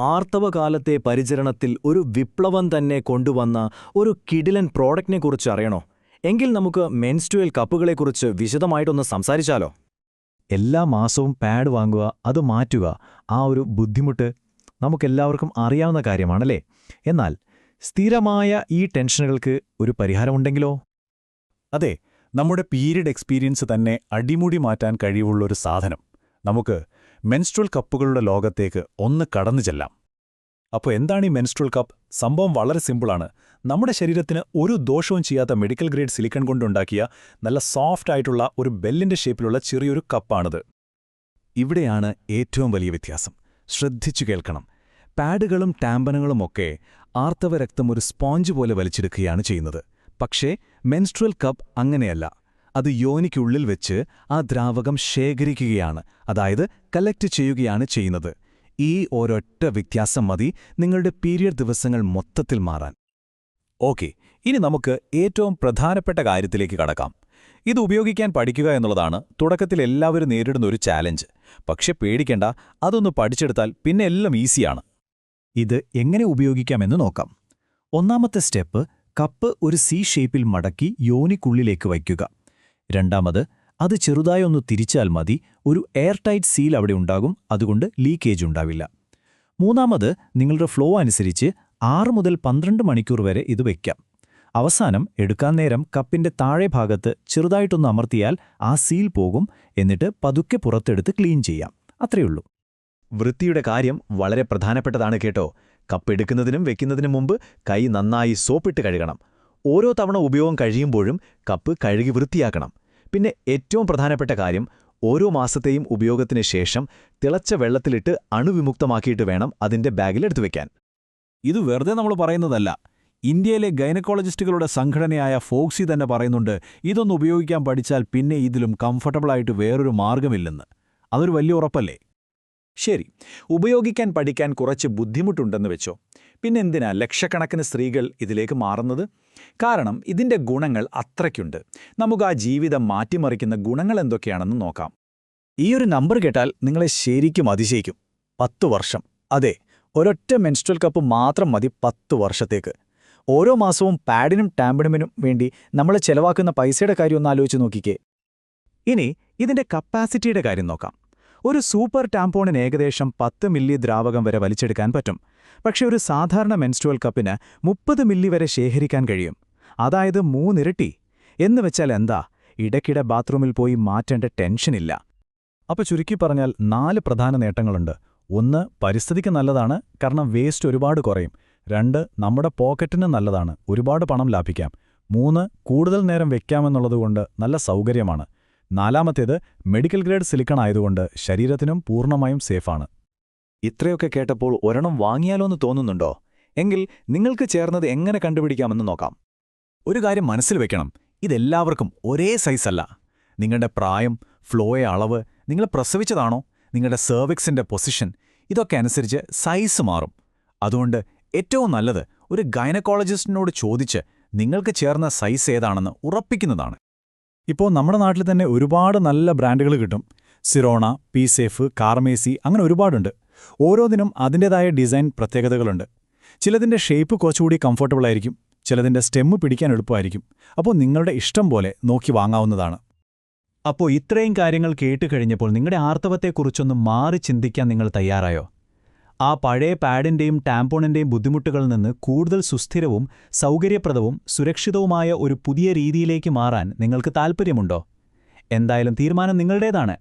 ആർത്തവകാലത്തെ പരിചരണത്തിൽ ഒരു വിപ്ലവം തന്നെ കൊണ്ടുവന്ന ഒരു കിഡിലൻ പ്രോഡക്റ്റിനെക്കുറിച്ച് അറിയണോ? എങ്കിൽ നമുക്ക് മെൻസ്റ്റുവൽ കപ്പുകളെക്കുറിച്ച് വിശദമായിട്ടൊന്ന് സംസാരിച്ചാലോ? എല്ലാ മാസവും പാഡ് വാങ്ങുക അത് മാറ്റുക ആ ഒരു ബുദ്ധിമുട്ട് നമുക്കെല്ലാവർക്കും അറിയാവുന്ന കാര്യമാണല്ലേ? എന്നാൽ സ്ഥിരമായ ഈ ടെൻഷനുകൾക്ക് ഒരു പരിഹാരമുണ്ടെങ്കിലോ? അതെ നമ്മുടെ പീരിയഡ് എക്സ്പീരിയൻസ് തന്നെ അടിമുടി മാറ്റാൻ കഴിവുള്ളൊരു സാധനം. നമുക്ക് മെൻസ്ട്രൽ കപ്പുകളുടെ ലോകത്തേക്ക് ഒന്ന് കടന്നു ചെല്ലാം. അപ്പോൾ എന്താണ് ഈ മെൻസ്ട്രൽ കപ്പ് സംഭവം വളരെ സിമ്പിളാണ് നമ്മുടെ ശരീരത്തിന് ഒരു ദോഷവും ചെയ്യാത്ത മെഡിക്കൽ ഗ്രേഡ് സിലിക്കൺ കൊണ്ടുണ്ടാക്കിയ നല്ല സോഫ്റ്റ് ആയിട്ടുള്ള ഒരു ബെല്ലിന്റെ ഷേപ്പിലുള്ള ചെറിയൊരു കപ്പാണിത് ഇവിടെയാണ് ഏറ്റവും വലിയ വ്യത്യാസം. ശ്രദ്ധിച്ചു കേൾക്കണം. പാഡുകളും ടാമ്പനുകളുമൊക്കെ ആർത്തവരക്തം ഒരു സ്പോഞ്ച് പോലെ വലിച്ചെടുക്കുകയാണ് ചെയ്യുന്നത്. പക്ഷേ മെൻസ്ട്രൽ കപ്പ് അങ്ങനെയല്ല. അത് യോനിക്കുള്ളിൽ വെച്ച് ആ ദ്രാവകം ശേഖരിക്കുകയാണ്. അതായത് കലക്ട് ചെയ്യുകയാണ് ചെയ്യുന്നത്. ഈ ഒരൊറ്റ വ്യത്യാസം മതി. നിങ്ങളുടെ പീരിയഡ് ദിവസങ്ങൾ മൊത്തത്തിൽ മാറാൻ. ഓക്കെ ഇനി നമുക്ക് ഏറ്റവും പ്രധാനപ്പെട്ട കാര്യത്തിലേക്ക് കടക്കാം. ഇത് ഉപയോഗിക്കാൻ പഠിക്കുക എന്നുള്ളതാണ് തുടക്കത്തിൽ എല്ലാവരും നേരിടുന്ന ഒരു ചാലഞ്ച് പക്ഷെ പേടിക്കേണ്ട അതൊന്ന് പഠിച്ചെടുത്താൽ പിന്നെ എല്ലാം ഈസിയാണ് ഇത് എങ്ങനെ ഉപയോഗിക്കാമെന്ന് നോക്കാം. ഒന്നാമത്തെ സ്റ്റെപ്പ് കപ്പ് ഒരു സി ഷേപ്പിൽ മടക്കി യോനിക്കുള്ളിലേക്ക് വയ്ക്കുക. രണ്ടാമത് അത് ചെറുതായി ഒന്ന് തിരിച്ചാൽ മതി ഒരു എയർ ടൈറ്റ് സീൽ അവിടെ ഉണ്ടാകും അതുകൊണ്ട് ലീക്കേജ് ഉണ്ടാവില്ല. മൂന്നാമത് നിങ്ങളുടെ ഫ്ലോ അനുസരിച്ച് ആറ് മുതൽ പന്ത്രണ്ട് മണിക്കൂർ വരെ ഇത് വയ്ക്കാം അവസാനം എടുക്കാൻ നേരം കപ്പിന്റെ താഴെ ഭാഗത്ത് ചെറുതായിട്ടൊന്ന് അമർത്തിയാൽ ആ സീൽ പോകും എന്നിട്ട് പതുക്കെ പുറത്തെടുത്ത് ക്ലീൻ ചെയ്യാം. അത്രയുള്ളൂ. വൃത്തിയുടെ കാര്യം വളരെ പ്രധാനപ്പെട്ടതാണ് കേട്ടോ. കപ്പ് എടുക്കുന്നതിനും വെക്കുന്നതിനും മുമ്പ് കൈ നന്നായി സോപ്പിട്ട് കഴുകണം. ഓരോ തവണ ഉപയോഗം കഴിയുമ്പോഴും കപ്പ് കഴുകി വൃത്തിയാക്കണം. പിന്നെ ഏറ്റവും പ്രധാനപ്പെട്ട കാര്യം ഓരോ മാസത്തെയും ഉപയോഗത്തിന് ശേഷം തിളച്ച വെള്ളത്തിലിട്ട് അണുവിമുക്തമാക്കിയിട്ട് വേണം അതിന്റെ ബാഗിലെടുത്തു വെക്കാൻ. ഇത് വെറുതെ നമ്മൾ പറയുന്നതല്ല. ഇന്ത്യയിലെ ഗൈനക്കോളജിസ്റ്റുകളുടെ സംഘടനയായ ഫോക്സി തന്നെ പറയുന്നുണ്ട് ഇതൊന്ന് ഉപയോഗിക്കാൻ പഠിച്ചാൽ പിന്നെ ഇതിലും കംഫർട്ടബിളായിട്ട് വേറൊരു മാർഗമില്ലെന്ന് അതൊരു വലിയ ഉറപ്പല്ലേ? ശരി. ഉപയോഗിക്കാൻ പഠിക്കാൻ കുറച്ച് ബുദ്ധിമുട്ടുണ്ടെന്ന് വെച്ചോ. പിന്നെന്തിനാ ലക്ഷക്കണക്കിന് സ്ത്രീകൾ ഇതിലേക്ക് മാറുന്നത്? കാരണം ഇതിന്റെ ഗുണങ്ങൾ അത്രയ്ക്കുണ്ട്. നമുക്ക് ആ ജീവിതം മാറ്റിമറിക്കുന്ന ഗുണങ്ങൾ എന്തൊക്കെയാണെന്ന് നോക്കാം. ഈ ഒരു നമ്പർ കേട്ടാൽ നിങ്ങളെ ശരിക്കും അതിശയിക്കും. പത്തു വർഷം. അതെ ഒരൊറ്റ മെൻസ്ട്രൽ കപ്പ് മാത്രം മതി പത്തു വർഷത്തേക്ക്. ഓരോ മാസവും പാഡിനും ടാമ്പിനുമിനും വേണ്ടി നമ്മൾ ചെലവാക്കുന്ന പൈസയുടെ കാര്യം ഒന്ന് ആലോചിച്ച് നോക്കിക്കേ. ഇനി ഇതിന്റെ കപ്പാസിറ്റിയുടെ കാര്യം നോക്കാം. ഒരു സൂപ്പർ ടാമ്പോണിന് ഏകദേശം പത്ത് മില്ലി ദ്രാവകം വരെ വലിച്ചെടുക്കാൻ പറ്റും. പക്ഷേ ഒരു സാധാരണ മെൻസ്ട്രുവൽ കപ്പിന് മുപ്പത് മില്ലി വരെ ശേഖരിക്കാൻ കഴിയും. അതായത് മൂന്നിരട്ടി. എന്ന് വെച്ചാൽ എന്താ? ഇടയ്ക്കിടെ ബാത്റൂമിൽ പോയി മാറ്റേണ്ട ടെൻഷനില്ല അപ്പൊ ചുരുക്കി പറഞ്ഞാൽ നാല് പ്രധാന നേട്ടങ്ങളുണ്ട്. ഒന്ന് പരിസ്ഥിതിക്ക് നല്ലതാണ്. കാരണം വേസ്റ്റ് ഒരുപാട് കുറയും. രണ്ട് നമ്മുടെ പോക്കറ്റിന് നല്ലതാണ്. ഒരുപാട് പണം ലാഭിക്കാം. മൂന്ന് കൂടുതൽ നേരം വെക്കാമെന്നുള്ളതുകൊണ്ട് നല്ല സൗകര്യമാണ്. നാലാമത്തേത് മെഡിക്കൽ ഗ്രേഡ് സിലിക്കൺ ആയതുകൊണ്ട് ശരീരത്തിനും പൂർണമായും സേഫാണ് ഇത്രയൊക്കെ കേട്ടപ്പോൾ ഒരെണ്ണം വാങ്ങിയാലോ എന്ന് തോന്നുന്നുണ്ടോ? എങ്കിൽ നിങ്ങൾക്ക് ചേർന്നത് എങ്ങനെ കണ്ടുപിടിക്കാമെന്ന് നോക്കാം. ഒരു കാര്യം മനസ്സിൽ വെക്കണം ഇതെല്ലാവർക്കും ഒരേ സൈസല്ല നിങ്ങളുടെ പ്രായം ഫ്ലോയെ അളവ് നിങ്ങൾ പ്രസവിച്ചതാണോ നിങ്ങളുടെ സെർവിക്സിന്റെ പൊസിഷൻ ഇതൊക്കെ അനുസരിച്ച് സൈസ് മാറും. അതുകൊണ്ട് ഏറ്റവും നല്ലത് ഒരു ഗൈനക്കോളജിസ്റ്റിനോട് ചോദിച്ച് നിങ്ങൾക്ക് ചേർന്ന സൈസ് ഏതാണെന്ന് ഉറപ്പിക്കുന്നതാണ്. ഇപ്പോൾ നമ്മുടെ നാട്ടിൽ തന്നെ ഒരുപാട് നല്ല ബ്രാൻഡുകൾ കിട്ടും. സിറോണ പീസേഫ് കാർമേസി അങ്ങനെ ഒരുപാടുണ്ട്. ദിനം അതിന്റെതായ ഡിസൈൻ പ്രത്യേകതകളുണ്ട്. ചിലതിന്റെ ഷേപ്പ് കുറച്ചുകൂടി കംഫർട്ടബിൾ ആയിരിക്കും. ചിലതിന്റെ സ്റ്റെമ്മ് പിടിക്കാൻ എളുപ്പമായിരിക്കും. അപ്പോൾ നിങ്ങളുടെ ഇഷ്ടം പോലെ നോക്കി വാങ്ങാവുന്നതാണ്. അപ്പോൾ ഇത്രയും കാര്യങ്ങൾ കേട്ടുകഴിഞ്ഞപ്പോൾ നിങ്ങളുടെ ആർത്തവത്തെക്കുറിച്ചൊന്ന് മാറി ചിന്തിക്കാൻ നിങ്ങൾ തയ്യാറായോ? ആ പഴയ പാഡിന്റെയും ടാമ്പോണിന്റെയും ബുദ്ധിമുട്ടുകളിൽ നിന്ന് കൂടുതൽ സുസ്ഥിരവും സൗകര്യപ്രദവും സുരക്ഷിതവുമായ ഒരു പുതിയ രീതിയിലേക്ക് മാറാൻ നിങ്ങൾക്ക് താൽപ്പര്യമുണ്ടോ? എന്തായാലും തീരുമാനം നിങ്ങളുടേതാണ്.